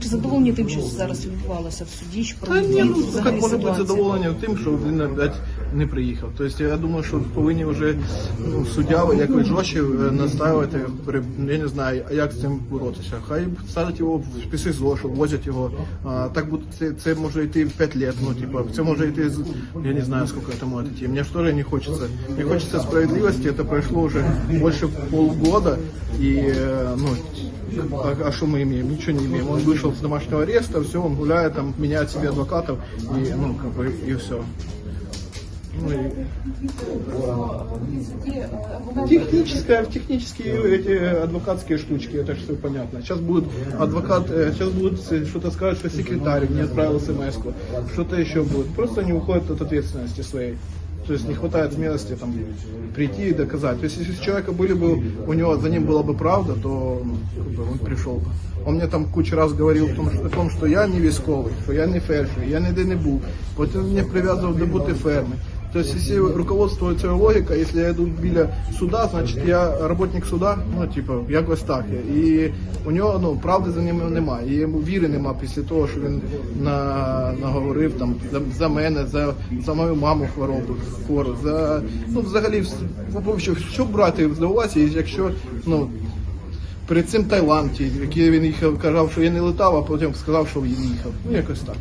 Чи задоволені тим, що зараз відбувалося в суді? Що Та ні, ну як може бути задоволення тим, що він навіть не приїхав. Тобто я думаю, що повинні вже ну, суддя якось жорстче е, настаювати, при- я не знаю, як з цим боротися. Хай садять його в СИЗО, що возять його. А, так буде це, це може йти 5 років, ну типа це може йти я не знаю, сколько это может идти. Мне что ли не хочется. Мне хочется справедливости. Это прошло уже больше полгода. И э, ну, а, а что мы имеем? Ничего не имеем. Он вышел с домашнего ареста, все, он гуляет, там, меняет себе адвокатов, и, ну, как бы, и все. Ну, и... Техническое, технические эти адвокатские штучки, это все понятно. Сейчас будет адвокат, сейчас будет э, что-то сказать, что секретарь не отправил смс что-то еще будет. Просто они уходят от ответственности своей. То есть не хватает смелости там прийти и доказать. То есть если у человека были бы, у него за ним была бы правда, то ну, как бы он пришел бы. Он мне там кучу раз говорил в том, о том, що я не військовий, що я не фельдшер, я ніде не був. Потім він мене прив'язував до бути ферми. Тобто, якщо руководство цією логіка, якщо я йду біля суда, значить я работник суда, ну типу, якось так. І у нього ну правди за ним немає. І йому віри немає після того, що він на, наговорив там за, за мене, за, за мою маму хворобу, хвору, за ну взагалі що, що брати до уваги, якщо ну. Перед цим Таїланд, який він їхав, казав, що я не летав, а потім сказав, що він їхав. Ну якось так.